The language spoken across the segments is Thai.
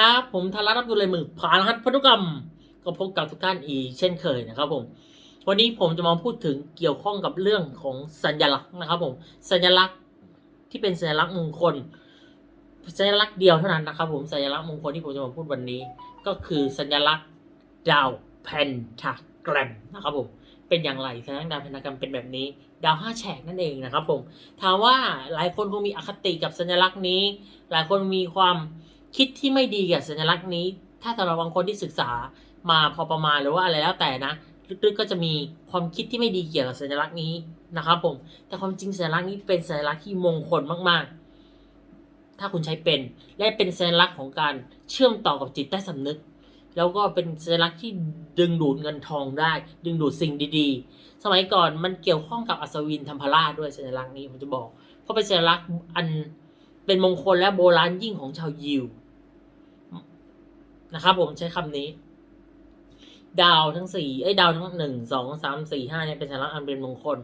ครับผมธารัตน์รับดูเลยมือผ่านรหัสพันธุกรรมก็พบกับทุกท่านอีกเช่นเคยนะครับผมวันนี้ผมจะมาพูดถึงเกี่ยวข้องกับเรื่องของสัญลักษณ์นะครับผมสัญลักษณ์ที่เป็นสัญลักษณ์มงคล สัญลักษณ์เดียวเท่านั้นนะครับผมสัญลักษณ์มงคลที่ผมจะมาพูดวันนี้ ก็คือสัญลักษณ์ดาวเพนทากรมนะครับผมเป็นอย่างไรสัญลักษณ์ดาวเพนทากรมเป็นแบบนี้ ดาวห้าแฉกนั่นเองนะครับผมถามว่าหลายคนคงมีอคติกับสัญลักษณ์นี้ หลายคนมีความ คิดที่ไม่ดีกับสัญลักษณ์นี้ ถ้าสำหรับบางคนที่ศึกษามาพอประมาณหรือว่าอะไรแล้วแต่นะลึกๆก็จะมีความคิดที่ไม่ดีเกี่ยวกับสัญลักษณ์นี้นะครับผม แต่ความจริงสัญลักษณ์นี้เป็นสัญลักษณ์ที่มงคลมากๆ ถ้าคุณใช้เป็น และเป็นสัญลักษณ์ของการเชื่อมต่อกับจิตใต้สำนึก แล้วก็เป็นสัญลักษณ์ที่ดึงดูดเงินทองได้ ดึงดูดสิ่งดีๆ สมัยก่อนมันเกี่ยวข้องกับอัศวินธรรมราชด้วยสัญลักษณ์นี้ผมจะบอก เพราะเป็นสัญลักษณ์อันเป็นมงคลและโบราณยิ่งของชาวยิว นะครับผมใช้คำนี้ ดาวทั้งสี่ไอ้ดาวทั้งหนึ่งสองสามสี่ห้าเนี่ยเป็นสัญลักษณ์อันเป็นมงคล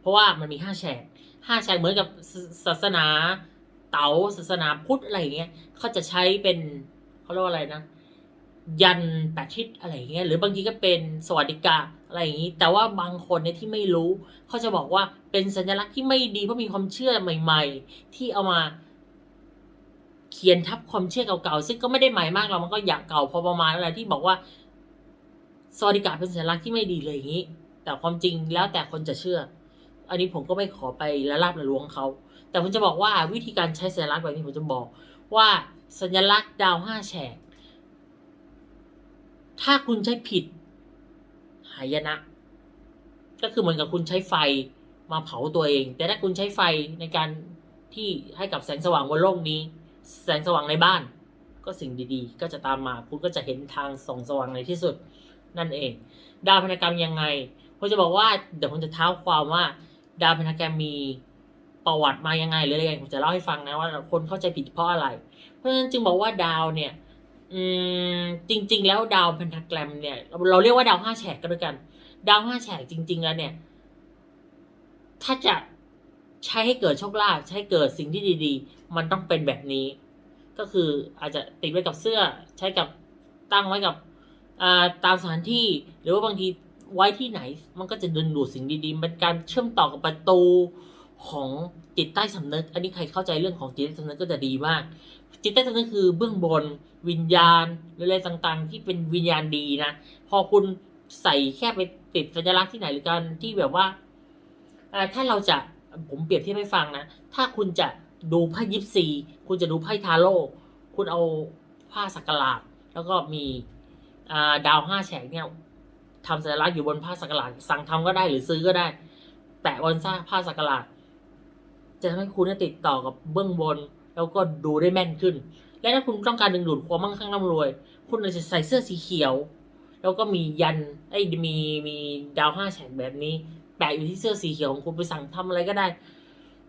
เพราะว่ามันมีห้าแฉกห้าแฉกเหมือนกับศาสนาเต๋าศาสนาพุทธอะไรอย่างเงี้ยเขาจะใช้เป็นเขาเรียกว่าอะไรนะ ยันแปดทิศอะไรอย่างเงี้ยหรือบางทีก็เป็นสวัสดิกาอะไรอย่างงี้ แต่ว่าบางคนเนี่ยที่ไม่รู้เขาจะบอกว่าเป็นสัญลักษณ์ที่ไม่ดีเพราะมีความเชื่อใหม่ ๆ ที่เอามา เขียนทับความเชื่อเก่าๆซึ่งก็ไม่ได้ใหม่มากเรามันก็อยากเก่าพอประมาณอะไรที่บอกว่าสวัสดิการเป็นสัญลักษณ์ที่ไม่ดีเลยอย่างนี้ แต่ความจริงแล้วแต่คนจะเชื่อ อันนี้ผมก็ไม่ขอไปละลาบละล้วงเขาแต่ผมจะบอกว่าวิธีการใช้สัญลักษณ์แบบนี้ผมจะบอกว่าสัญลักษณ์ดาวห้าแฉก ถ้าคุณใช้ผิด หายนะ ก็คือเหมือนกับคุณใช้ไฟมาเผาตัวเอง แต่ถ้าคุณใช้ไฟในการที่ให้กับแสงสว่างบนโลกนี้ แสงสว่างในบ้าน ก็สิ่งดีๆ ก็จะตามมาคุณก็จะเห็นทางส่องสว่างในที่สุดนั่นเอง ดาวพนกรรมยังไงผมจะบอกว่าเดี๋ยวผมจะเท้าความว่า ดาวพนกรรมมีประวัติมายังไงหรืออะไรยังไงผมจะเล่าให้ฟังนะว่าคนเข้าใจผิดเพราะอะไร เพราะฉะนั้นจึงบอกว่าดาวเนี่ยอืมจริง ๆ แล้วดาวเพนทาแกรมเนี่ย เราเรียกว่าดาวห้าแฉกก็ด้วกัน ดาวห้าแฉกจริง ๆ แล้วเนี่ย ถ้าจะ ใช้ให้เกิดโชคลาภใช้ให้เกิดสิ่งที่ดีๆ มันต้องเป็นแบบนี้ ก็คืออาจจะติดไว้กับเสื้อใช้กับตั้งไว้กับาตามสถานที่หรือว่าบางทีไว้ที่ไหน มันก็จะดึงดูดสิ่งดีๆเป็นการเชื่อมต่อกับประตูของจิตใต้สำนึก อันนี้ใครเข้าใจเรื่องของจิตใต้สำนึกก็จะดีมาก จิตใต้สำนึกคือเบื้องบน วิญญาณหรืออะไรต่างๆ ที่เป็นวิญญาณดีนะ พอคุณใส่แค่ไปติดสัญลักษณ์ที่ไหนหรือการที่แบบว่าถ้าเราจะ ผมเปรียบเทียบให้ฟังนะ ถ้าคุณจะดูไพ่ยิปซี คุณจะดูไพ่ทาโร่คุณเอาผ้าสักหลาด แล้วก็มีาดาวห้าแฉกเนี่ยทำสัญลักษณ์อยู่บนผ้าสักหลาด สั่งทำก็ได้หรือซื้อก็ได้ แปะบนผ้าสักหลาด จะทำให้คุณติดต่อกับเบื้องบน แล้วก็ดูได้แม่นขึ้น และถ้าคุณต้องการดึงดูดความมั่งคั่งร่ำรวย คุณอาจจะใส่เสื้อสีเขียว แล้วก็มียันไอ้มีมีดาวห้าแฉกแบบนี้ แปะอยู่ที่เสื้อสีเขียวของคุณไปสั่งทำอะไรก็ได้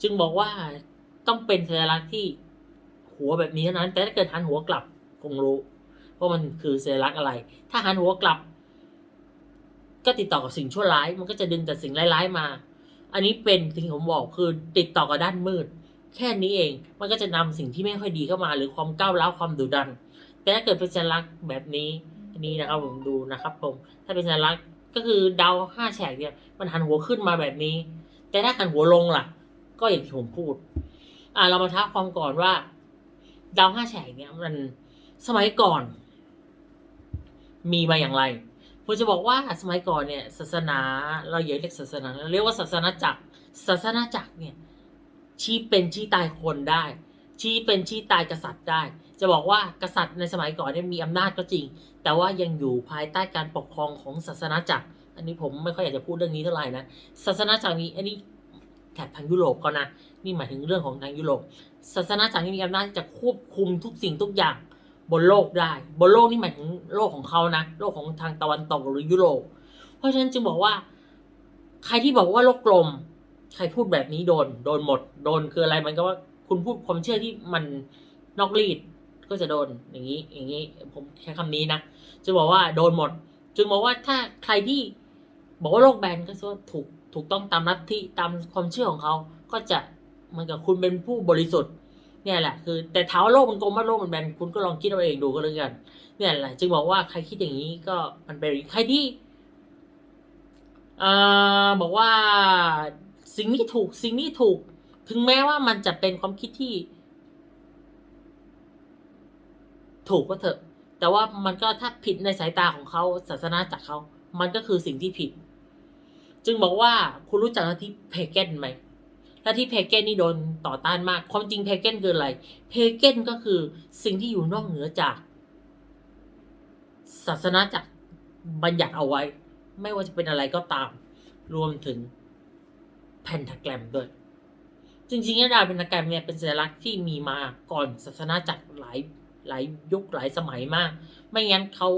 จึงบอกว่าต้องเป็นสัญลักษณ์ที่หัวแบบนี้เท่านั้น แต่ถ้าเกิดหันหัวกลับคงรู้ว่ามันคือสัญลักษณ์อะไร ถ้าหันหัวกลับ ก็ติดต่อกับสิ่งชั่วร้าย มันก็จะดึงแต่สิ่งร้ายๆมา อันนี้เป็นสิ่งที่ผมบอกคือติดต่อกับด้านมืด แค่นี้เอง มันก็จะนำสิ่งที่ไม่ค่อยดีเข้ามา หรือความก้าวร้าวความดุดัน แต่ถ้าเกิดเป็นสัญลักษณ์แบบนี้นนี้นะครับผมดูนะครับผมถ้าเป็นสัญลักษณ์ ก็คือดาวห้าแฉกเนี่ย มันหันหัวขึ้นมาแบบนี้ แต่ถ้าหันหัวลงล่ะ ก็อย่างที่ผมพูด อ่าเรามาท้าความก่อนว่า ดาวห้าแฉกเนี่ย มันสมัยก่อน มีมาอย่างไรผมจะบอกว่าสมัยก่อนเนี่ย ศาสนาเราอย่าเรียกศาสนาเราเรียกว่าศาสนาจักรศาสนาจักรเนี่ยชี้เป็นชี้ตายคนได้ ชี้เป็นชี้ตายกษัตริย์ได้ จะบอกว่ากษัตริย์ในสมัยก่อนเนี่ยมีอำนาจก็จริง แต่ว่ายังอยู่ภายใต้การปกครองของศาสนาจักร อันนี้ผมไม่ค่อยอยากจะพูดเรื่องนี้เท่าไหร่นะ ศาสนาจักรนี้อันนี้แถบทางยุโรปก็นะ นี่หมายถึงเรื่องของทางยุโรป ศาสนาจักรนี่มีอำนาจจะควบคุมทุกสิ่งทุกอย่างบนโลกได้ บนโลกนี่หมายถึงโลกของเขานะ โลกของทางตะวันตกหรือยุโรป เพราะฉะนั้นจึงบอกว่า ใครที่บอกว่าโลกกลม ใครพูดแบบนี้โดน โดนหมด โดนคืออะไรมันก็ว่า คุณพูดความเชื่อที่มันนอกรีดก็จะโดนอย่างนี้อย่างนี้ผมใช้คำนี้นะจะบอกว่าโดนหมด จึงบอกว่าถ้าใครที่บอกว่าโลกแบนก็ว่าถูกถูกต้องตามลัทธิตามความเชื่อของเขา ก็จะเหมือนกับคุณเป็นผู้บริสุทธิ์ เนี่ยแหละ คือ แต่ถามว่าโลกมันกลมว่าโลกมันแบนคุณก็ลองคิดเอาเองดูก็แล้วกัน เนี่ยแหละ จึงบอกว่าใครคิดอย่างนี้ก็มันเป็นใครที่เอ่าบอกว่าสิ่งนี้ถูกสิ่งนี้ถูก ถึงแม้ว่ามันจะเป็นความคิดที่ ถูกก็เถอะ แต่ว่ามันก็ถ้าผิดในสายตาของเขาศาสนาจากเขา มันก็คือสิ่งที่ผิด จึงบอกว่าคุณรู้จักลัทธิเพเกนไหมลัทธิเพเกนนี่โดนต่อต้านมาก ความจริงเพเกนคืออะไร เพเกนก็คือสิ่งที่อยู่นอกเหนือจาก ศาสนาจักบัญญัติเอาไว้ ไม่ว่าจะเป็นอะไรก็ตาม รวมถึงแพนทาแกรมด้วย จริงๆแล้วดาวแพนาแกรมเนี่ยเป็นสัญลักษณ์ที่มีมาก่อนศาสนาจักรหลายหลายยุคหลายสมัยมาก ไม่งั้นเขา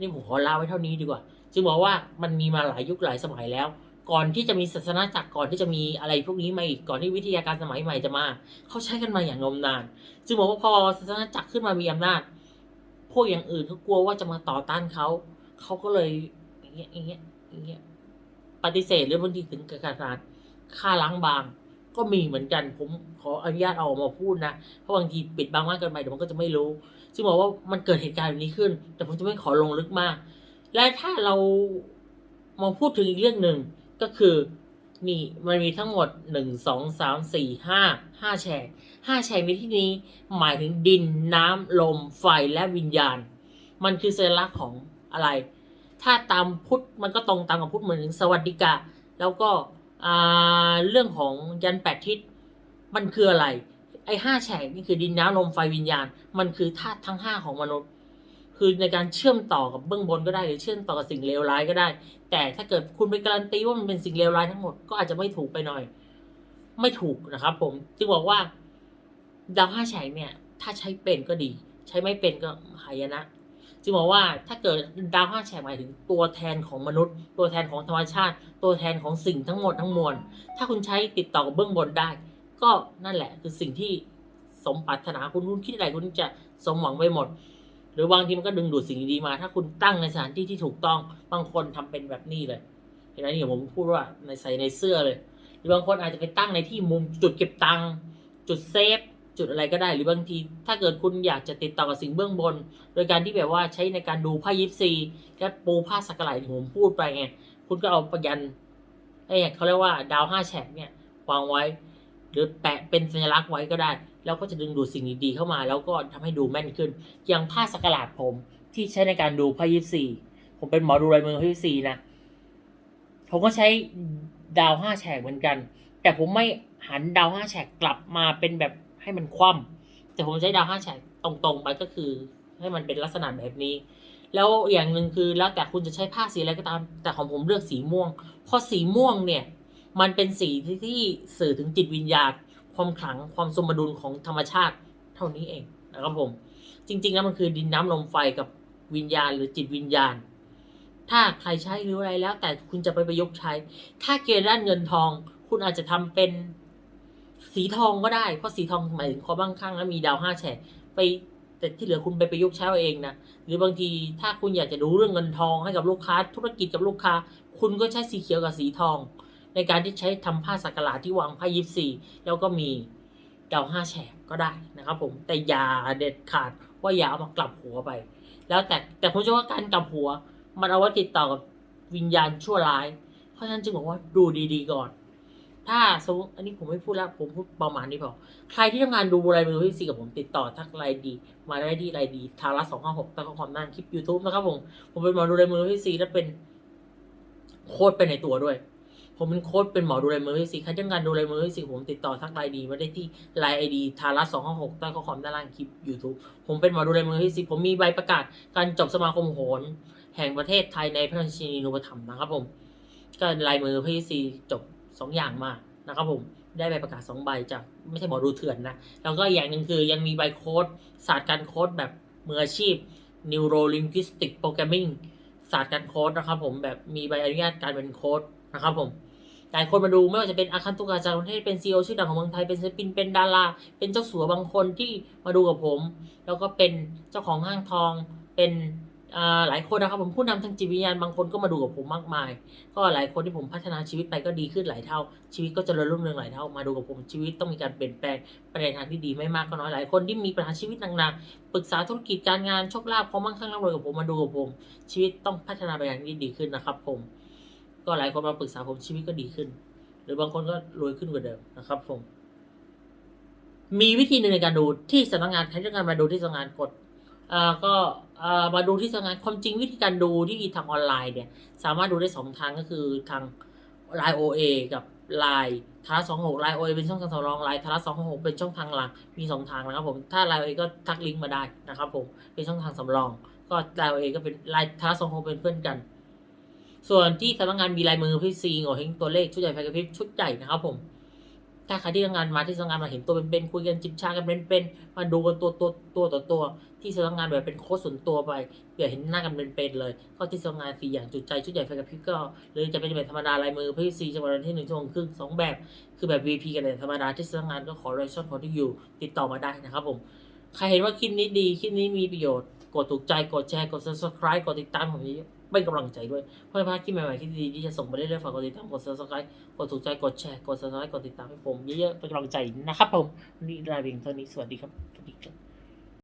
นี่ผมขอเล่าไว้เท่านี้ดีกว่า จึงบอกว่ามันมีมาหลายยุคหลายสมัยแล้ว ก่อนที่จะมีศาสนาจักรก่อนที่จะมีอะไรพวกนี้มาอีกก่อนที่วิทยาการสมัยใหม่จะมาเขาใช้กันมาอย่างนมนาน จึงบอกว่าพอศาสนาจักรขึ้นมามีอำนาจ พวกอย่างอื่นเขากลัวว่าจะมาต่อต้านเขาเขาก็เลยอย่างเงี้ยอย่างเงี้ยอย่างเงี้ยปฏิเสธหรือบางทีถึงกับการฆ่าล้างบาง ก็มีเหมือนกัน ผมขออนุญาตเอาออกมาพูดนะ เพราะบางทีปิดบังมากเกินไปเดี๋ยวมันก็จะไม่รู้ ซึ่งบอกว่ามันเกิดเหตุการณ์แบบนี้ขึ้น แต่ผมจะไม่ขอลงลึกมาก และถ้าเรามาพูดถึงอีกเรื่องหนึ่งก็คือนี่มันมีทั้งหมดหนึ่งสองสามสี่ห้าห้าแฉกห้าแฉกในที่นี้หมายถึงดินน้ำลมไฟและวิญญาณ มันคือสัญลักษณ์ของอะไร ถ้าตามพุทธมันก็ตรงตามกับพุทธเหมือนถึงสวัสดิกะ แล้วก็ เรื่องของยันแปดทิศมันคืออะไร ไอ้ห้าแฉกนี่คือดินน้ำลมไฟวิญญาณ มันคือธาตุทั้งห้าของมนุษย์ คือในการเชื่อมต่อกับเบื้องบนก็ได้หรือเชื่อมต่อกับสิ่งเลวร้ายก็ได้ แต่ถ้าเกิดคุณไปการันตีว่ามันเป็นสิ่งเลวร้ายทั้งหมดก็อาจจะไม่ถูกไปหน่อย ไม่ถูกนะครับ ผมจึงบอกว่าดาวห้าแฉกเนี่ย ถ้าใช้เป็นก็ดี ใช้ไม่เป็นก็หายนะ จึงบอกว่าถ้าเกิดดาวห้าแฉกหมายถึงตัวแทนของมนุษย์ ตัวแทนของธรรมชาติ ตัวแทนของสิ่งทั้งหมดทั้งมวล ถ้าคุณใช้ติดต่อกับเบื้องบนได้ ก็นั่นแหละคือสิ่งที่สมปรารถนาคุณคุณคิดอะไรคุณจะสมหวังไปหมด หรือบางทีมันก็ดึงดูดสิ่งดีๆมา ถ้าคุณตั้งในสถานที่ที่ถูกต้องบางคนทำเป็นแบบนี้เลยเห็นไหมนี่ผมพูดว่าในใส่ในเสื้อเลย หรือบางคนอาจจะไปตั้งในที่มุมจุดเก็บตังค์จุดเซฟ จุดอะไรก็ได้ หรือบางที ถ้าเกิดคุณอยากจะติดต่อกับสิ่งเบื้องบน โดยการที่แบบว่าใช้ในการดูไพ่ยิปซีและปูผ้าสักการะที่ผมพูดไปไงคุณก็เอาประยันไอ้เขาเรียกว่าดาวห้าแฉกเนี่ยวางไว้ หรือแปะเป็นสัญลักษณ์ไว้ก็ได้ แล้วก็จะดึงดูดสิ่งดีๆเข้ามา แล้วก็ทำให้ดูแม่นขึ้น อย่างผ้าสักการะผมที่ใช้ในการดูไพ่ยิปซีผมเป็นหมอดูลายมือไพ่ยิปซีนะผมก็ใช้ดาวห้าแฉกเหมือนกัน แต่ผมไม่หันดาวห้าแฉกกลับมาเป็นแบบ ให้มันคว่ำแต่ผมใช้ดาวห้าแฉกตรงๆไปก็คือ ให้มันเป็นลักษณะแบบนี้ แล้วอย่างหนึ่งคือแล้วแต่คุณจะใช้ผ้าสีอะไรก็ตาม แต่ของผมเลือกสีม่วงเพราะสีม่วงเนี่ย มันเป็นสีที่ทสื่อถึงจิตวิญญาณความขลังความสมดุลของธรรมชาติเท่านี้เองนะครับผม จริง ๆ แล้วมันคือดินน้ำลมไฟกับวิญญาณหรือจิตวิญญาณ ถ้าใครใช้หรืออะไรแล้ว แต่คุณจะไปประยุกต์ใช้ ถ้าเกณฑ์ด้านเงินทอง คุณอาจจะทำเป็น สีทองก็ได้ เพราะสีทองหมายถึงความมั่งคั่งและมีดาวห้าแฉกไปแต่ที่เหลือคุณไปประยุกต์ใช้เอาเองนะหรือบางทีถ้าคุณอยากจะดูเรื่องเงินทองให้กับลูกค้า ธุรกิจกับลูกค้า คุณก็ใช้สีเขียวกับสีทอง ในการที่ใช้ทำผ้าสักกาที่วางไพ่ยิปซีแล้วก็มีดาวห้าแฉกก็ได้นะครับผมแต่อย่าเด็ดขาดว่าอย่าเอามากลับหัวไป แล้วแต่แต่ผมเชื่อว่าการกลับหัว มันเอาไว้ติดต่อกับวิญญาณชั่วร้าย เพราะฉะนั้นจึงบอกว่าดูดีๆก่อน ถ้าสมมติอันนี้ผมไม่พูดแล้วผมพูดประมาณนี้พอใครที่ทำงานดูอะไรมือพี่ซีกับผมติดต่อทักไลน์ดี มาได้ที่ไลน์ดีทาระสองห้าหกตั้งข้อความหน้าคลิป YouTube นะครับผมผมเป็นหมอดูลายมือพี่ซีและเป็นโค้ดไปในตัวด้วย ผมเป็นโค้ดเป็นหมอดูลายมือพี่ซีใครที่ทำงานดูลายมือพี่ซีผมติดต่อทักไลน์ดีมาได้ที่ไลน์ไอดีทาระสองห้าหกตั้งข้อความด้านล่างคลิป YouTube ผมเป็นหมอดูลายมือพี่ซีผมมีใบประกาศการจบสมาคมโหรแห่งประเทศไทยในพระราชินีนุปถัมภ์นะครับผมก็ลายมือพี่ซีจบ สองอย่างมานะครับผมได้ใบประกาศสองใบจากไม่ใช่หมอดูเถื่อนนะ แล้วก็อย่างหนึ่งคือยังมีใบโค้ดศาสตร์การโค้ดแบบมืออาชีพ Neuro Linguistic Programming ศาสตร์การโค้ดนะครับผมแบบมีใบอนุญาตการเป็นโค้ดนะครับผมหลายคนมาดูไม่ว่าจะเป็นอาคันตุกาจากประเทศเป็นซีอชื่อดังของเมืองไทยเป็นศิลปินเป็นดาราเป็นเจ้าสัวบางคนที่มาดูกับผม แล้วก็เป็นเจ้าของห้างทองเป็น หลายคนนะครับผมผู้นำทางจิตวิญญาณบางคนก็มาดูกับผมมากมาย ก็หลายคนที่ผมพัฒนาชีวิตไปก็ดีขึ้นหลายเท่า ชีวิตก็เริญรุ่งเรืองหลายเท่ามาดูกับผมชีวิตต้องมีการเปลี่ยนแปลงไปในทางที่ดีไม่มากก็น้อยหลายคนที่มีปัญหาชีวิตหนักๆปรึกษาธุรกิจการงานโชคลาภความมั่งคั่งร่ำรวยกับผมมาดูกับผม ชีวิตต้องพัฒนาไปอย่างที่ดีขึ้นนะครับ ผม ก็หลายคนมาปรึกษาผมชีวิตก็ดีขึ้น หรือบางคนก็รวยขึ้นกว่าเดิมนะครับ ผม มีวิธีหนึ่งในการดูที่สำนักงานใครต้องการมาดูที่สำนักงานกด ก็อ่ามาดูที่สำงานความจริงวิธีการดูที่ทางออนไลน์เนี่ยสามารถดูได้สองทางก็คือทาง Line OA กับ Line ทาร์สองหก Line OA เป็นช่องทางสำรอง Line ทาร์สองหกเป็นช่องทางหลักมีสองทางนะครับผมถ้า Line OA ก็ทักลิงก์มาได้นะครับผมเป็นช่องทางสำรอง ก็ Line OA ก็เป็น Line ทาร์สองหกเป็นเพื่อนกัน ส่วนที่สำนักงานมีลายมือพี่ซีโงเฮงตัวเลขชุดใหญ่ไฟกระพริบชุดใหญ่นะครับผม ถ้าใครที่ทำงานมาที่สำนักงานมาเห็นตัวเป็นๆคุยกันจิบชากันเป็นๆมาดูกันตัวตัวตัวต่อตัว ที่สำนักงานแบบเป็นโค้ชส่วนตัวไปเผื่อเห็นหน้ากันเป็นๆเลย ก็ที่สำนักงานฟรีอย่างจุดใจชุดใหญ่ไฟกระพริบก็หรือจะเป็นแบบธรรมดาลายมือพี่ซีจังหวัดละที่หนึ่งชั่วโมงครึ่งสองแบบ คือแบบ VP กันเลยธรรมดาที่สำนักงานก็ขอรายช่องขอที่อยู่ ติดต่อมาได้นะครับผมใครเห็นว่าคลิปนี้ดีคลิปนี้มีประโยชน์กดถูกใจกดแชร์กด subscribe กดติดตามผมนี้ เป็นกำลังใจด้วยเพื่อไม่พลาดคลิปใหม่ๆที่ดีที่จะส่งไปเรื่อยๆฝากกดติดตามกด subscribe กดถูกใจกดแชร์กด subscribe กดติดตามให้ผมเยอะๆเป็นกำลังใจนะครับผมวันนี่ลาเพียงเท่านี้สวัสดีครับสวัสดีครับ